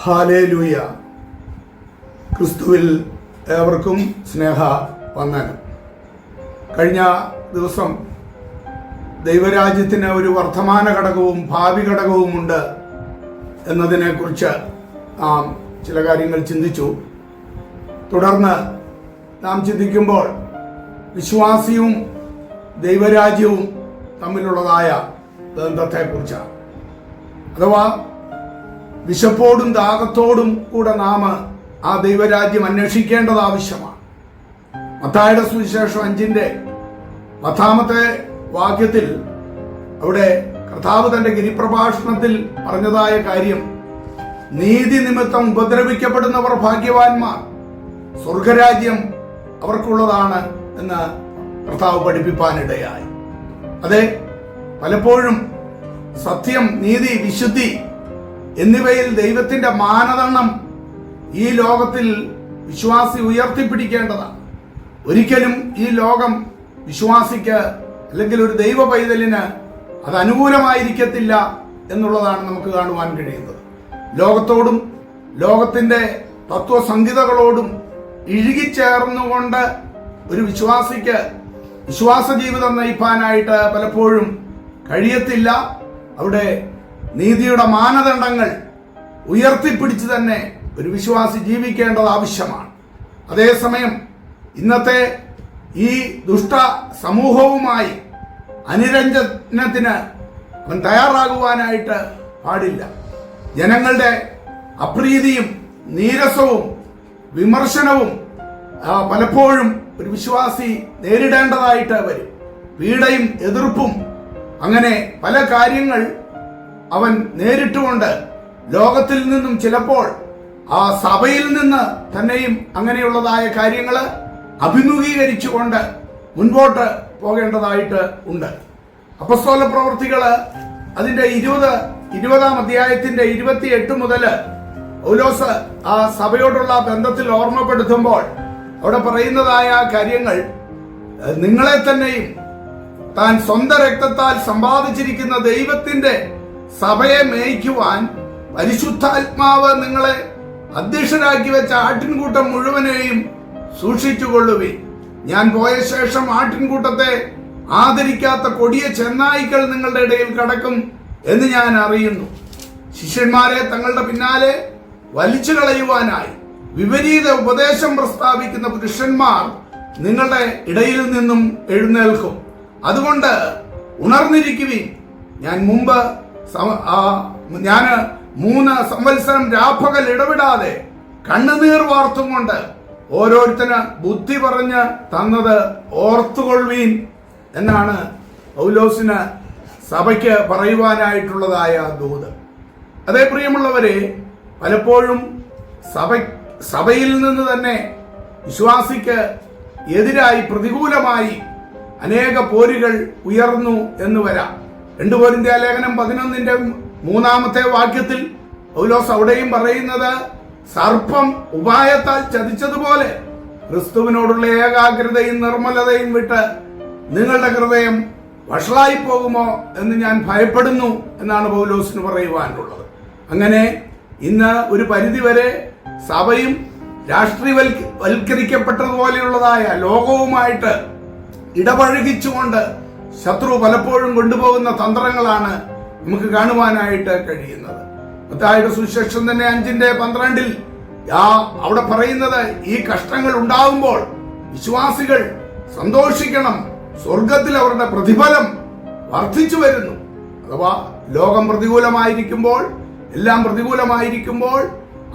Hallelujah. ക്രിസ്തുവിൽ ഏവർക്കും സ്നേഹ വന്ദനം. കഴിഞ്ഞ ദിവസം ദൈവരാജ്യത്തിന് ഒരു വർത്തമാന ഘടകവും ഭാവി ഘടകവും ഉണ്ട് എന്നതിനെക്കുറിച്ച് നാം ചില കാര്യങ്ങൾ ചിന്തിച്ചു. തുടർന്ന് നാം ചിന്തിക്കുമ്പോൾ വിശ്വാസിയും ദൈവരാജ്യവും തമ്മിലുള്ളതായ ബന്ധത്തെക്കുറിച്ചാണ്. അഥവാ വിശപ്പോടും ദാഹത്തോടും കൂടെ നാം ആ ദൈവരാജ്യം അന്വേഷിക്കേണ്ടത് ആവശ്യമാണ്. മത്തായുടെ സുവിശേഷം അഞ്ചിന്റെ പത്താമത്തെ വാക്യത്തിൽ അവിടെ കർത്താവ് തന്റെ ഗിരിപ്രഭാഷണത്തിൽ പറഞ്ഞതായ കാര്യം നീതി നിമിത്തം ഉപദ്രവിക്കപ്പെടുന്നവർ ഭാഗ്യവാന്മാർ. സ്വർഗരാജ്യം അവർക്കുള്ളതാണ് എന്ന് കർത്താവ് പഠിപ്പിപ്പാനിടയായി. അതെ പലപ്പോഴും സത്യം നീതി വിശുദ്ധി എന്നിവയിൽ ദൈവത്തിന്റെ മാനദണ്ഡം ഈ ലോകത്തിൽ വിശ്വാസി ഉയർത്തിപ്പിടിക്കേണ്ടതാണ്. ഒരിക്കലും ഈ ലോകം വിശ്വാസിക്ക് അല്ലെങ്കിൽ ഒരു ദൈവ പൈതലിന് അത് അനുകൂലമായിരിക്കത്തില്ല എന്നുള്ളതാണ് നമുക്ക് കാണുവാൻ കഴിയുന്നത്. ലോകത്തോടും ലോകത്തിന്റെ തത്വസംഹിതകളോടും ഇഴുകിച്ചേർന്നുകൊണ്ട് ഒരു വിശ്വാസിക്ക് വിശ്വാസ ജീവിതം നയിപ്പാനായിട്ട് പലപ്പോഴും കഴിയത്തില്ല. അവിടെ നീതിയുടെ മാനദണ്ഡങ്ങൾ ഉയർത്തിപ്പിടിച്ച് തന്നെ ഒരു വിശ്വാസി ജീവിക്കേണ്ടത് ആവശ്യമാണ്. അതേസമയം ഇന്നത്തെ ഈ ദുഷ്ട സമൂഹവുമായി അനുരഞ്ജനത്തിന് അവൻ തയ്യാറാകുവാനായിട്ട് പാടില്ല. ജനങ്ങളുടെ അപ്രീതിയും നീരസവും വിമർശനവും പലപ്പോഴും ഒരു വിശ്വാസി നേരിടേണ്ടതായിട്ട് വരും. പീഡയും എതിർപ്പും അങ്ങനെ പല കാര്യങ്ങൾ അവൻ നേരിട്ടുകൊണ്ട് ലോകത്തിൽ നിന്നും ചിലപ്പോൾ ആ സഭയിൽ നിന്ന് തന്നെയും അങ്ങനെയുള്ളതായ കാര്യങ്ങൾ അഭിമുഖീകരിച്ചുകൊണ്ട് മുൻപോട്ട് പോകേണ്ടതായിട്ട് ഉണ്ട്. അപ്പസ്തോല പ്രവർത്തികൾ അതിന്റെ ഇരുപത് ഇരുപതാം അധ്യായത്തിന്റെ ഇരുപത്തിയെട്ട് മുതൽ പൗലോസ് ആ സഭയോടുള്ള ബന്ധത്തിൽ ഓർമ്മപ്പെടുത്തുമ്പോൾ അവിടെ പറയുന്നതായ കാര്യങ്ങൾ നിങ്ങളെ തന്നെയും താൻ സ്വന്തം രക്തത്താൽ സമ്പാദിച്ചിരിക്കുന്ന ദൈവത്തിന്റെ സഭയെ മേയ്ക്കുവാൻ പരിശുദ്ധാത്മാവ് നിങ്ങളെ അധ്യക്ഷരാക്കി വെച്ച ആട്ടിൻകൂട്ടം മുഴുവനെയും സൂക്ഷിച്ചുകൊള്ളുവി ഞാൻ പോയ ശേഷം ആട്ടിൻകൂട്ടത്തെ ആദരിക്കാത്ത കൊടിയ ചെന്നായ്ക്കൾ നിങ്ങളുടെ ഇടയിൽ കടക്കും എന്ന് ഞാൻ അറിയുന്നു. ശിഷ്യന്മാരെ തങ്ങളുടെ പിന്നാലെ വലിച്ചു കളയുവാനായി വിപരീത ഉപദേശം പ്രസ്താവിക്കുന്ന പുരുഷന്മാർ നിങ്ങളുടെ ഇടയിൽ നിന്നും എഴുന്നേൽക്കും. അതുകൊണ്ട് ഉണർന്നിരിക്കുവിൻ. ഞാൻ മുമ്പ് ഞാൻ മൂന്ന് സംവത്സരം രാപ്പകൽ ഇടപെടാതെ കണ്ണുനീർ വാർത്തും കൊണ്ട് ഓരോരുത്തന് ബുദ്ധി പറഞ്ഞ് തന്നത് ഓർത്തുകൊള്ളുവീൻ എന്നാണ് പൗലോസിന് സഭയ്ക്ക് പറയുവാനായിട്ടുള്ളതായ ദൂത്. അതേ പ്രിയമുള്ളവരെ പലപ്പോഴും സഭ സഭയിൽ നിന്ന് തന്നെ വിശ്വാസിക്ക് എതിരായി പ്രതികൂലമായി അനേക പോരുകൾ ഉയർന്നു എന്ന് വരാം. രണ്ടു പോരിന്റെ ലേഖനം പതിനൊന്നിന്റെ മൂന്നാമത്തെ വാക്യത്തിൽ പൗലോസ് അവിടെയും പറയുന്നത് സർപ്പം ഉപായത്താൽ ചതിച്ചതുപോലെ ക്രിസ്തുവിനോടുള്ള ഏകാഗ്രതയും നിർമ്മലതയും വിട്ട് നിങ്ങളുടെ ഹൃദയം വഷളായി പോകുമോ എന്ന് ഞാൻ ഭയപ്പെടുന്നു എന്നാണ് പൗലോസിന് പറയുവാനുള്ളത്. അങ്ങനെ ഇന്ന് ഒരു പരിധിവരെ സഭയും രാഷ്ട്രീയവൽക്കരിക്കപ്പെട്ടതുപോലെയുള്ളതായ ലോകവുമായിട്ട് ഇടപഴകിച്ചുകൊണ്ട് ശത്രു പലപ്പോഴും കൊണ്ടുപോകുന്ന തന്ത്രങ്ങളാണ് നമുക്ക് കാണുവാനായിട്ട് കഴിയുന്നത്. മത്തായുടെ സുശേഷം തന്നെ അഞ്ചിന്റെ പന്ത്രണ്ടിൽ ആ അവിടെ പറയുന്നത് ഈ കഷ്ടങ്ങൾ ഉണ്ടാകുമ്പോൾ വിശ്വാസികൾ സന്തോഷിക്കണം സ്വർഗത്തിൽ അവരുടെ പ്രതിഫലം വർദ്ധിച്ചു വരുന്നു. അഥവാ ലോകം പ്രതികൂലമായിരിക്കുമ്പോൾ എല്ലാം പ്രതികൂലമായിരിക്കുമ്പോൾ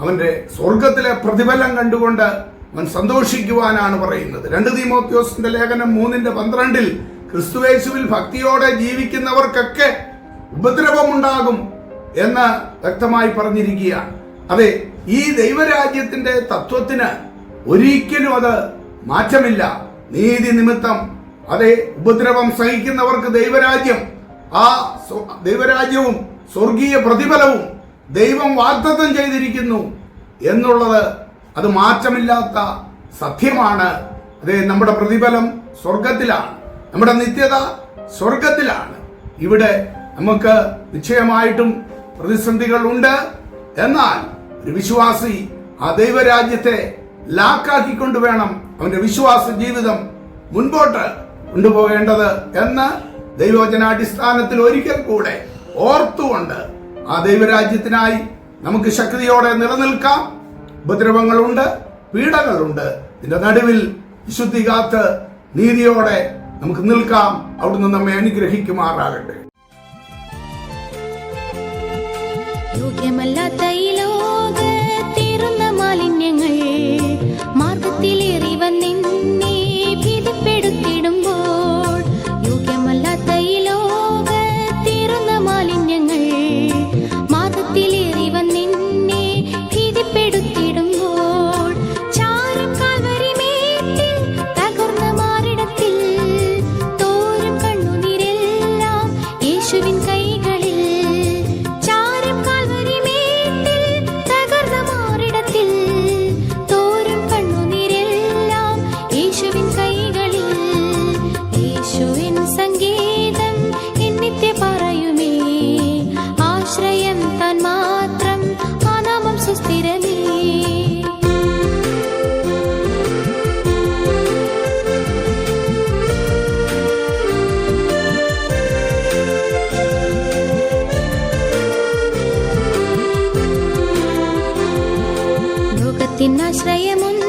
അവന്റെ സ്വർഗത്തിലെ പ്രതിഫലം കണ്ടുകൊണ്ട് അവൻ സന്തോഷിക്കുവാനാണ് പറയുന്നത്. രണ്ട് തീമോത്യോസിന്റെ ലേഖനം മൂന്നിന്റെ പന്ത്രണ്ടിൽ ക്രിസ്തുവേശുവിൽ ഭക്തിയോടെ ജീവിക്കുന്നവർക്കൊക്കെ ഉപദ്രവമുണ്ടാകും എന്ന് വ്യക്തമായി പറഞ്ഞിരിക്കുകയാണ്. അതെ ഈ ദൈവരാജ്യത്തിന്റെ തത്വത്തിന് ഒരിക്കലും അത് മാറ്റമില്ല. നീതി നിമിത്തം. അതെ ഉപദ്രവം സഹിക്കുന്നവർക്ക് ദൈവരാജ്യം. ആ ദൈവരാജ്യവും സ്വർഗീയ പ്രതിഫലവും ദൈവം വാഗ്ദത്തം ചെയ്തിരിക്കുന്നു എന്നുള്ളത് അത് മാറ്റമില്ലാത്ത സത്യമാണ്. അതെ നമ്മുടെ പ്രതിഫലം സ്വർഗത്തിലാണ്. നമ്മുടെ നിത്യത സ്വർഗത്തിലാണ് ഇവിടെ നമുക്ക് നിശ്ചയമായിട്ടും പ്രതിസന്ധികൾ ഉണ്ട് എന്നാൽ ഒരു വിശ്വാസി ആ ദൈവരാജ്യത്തെ ലാക്കാക്കിക്കൊണ്ട് വേണം അവന്റെ വിശ്വാസ ജീവിതം മുൻപോട്ട് കൊണ്ടുപോകേണ്ടത് എന്ന് ദൈവവചനാടിസ്ഥാനത്തിൽ ഒരിക്കൽ കൂടെ ഓർത്തുകൊണ്ട് ആ ദൈവരാജ്യത്തിനായി നമുക്ക് ശക്തിയോടെ നിലനിൽക്കാം. ഉപദ്രവങ്ങളുണ്ട് പീഡകളുണ്ട്. ഇതിന്റെ നടുവിൽ വിശുദ്ധി കാത്ത് നീതിയോടെ നമുക്ക് നിൽക്കാം. അവിടുന്ന് നമ്മെ അനുഗ്രഹിക്കുമാറാകട്ടെ. യോഗ്യമല്ലാത്ത తిన్నాశ్రయమున్న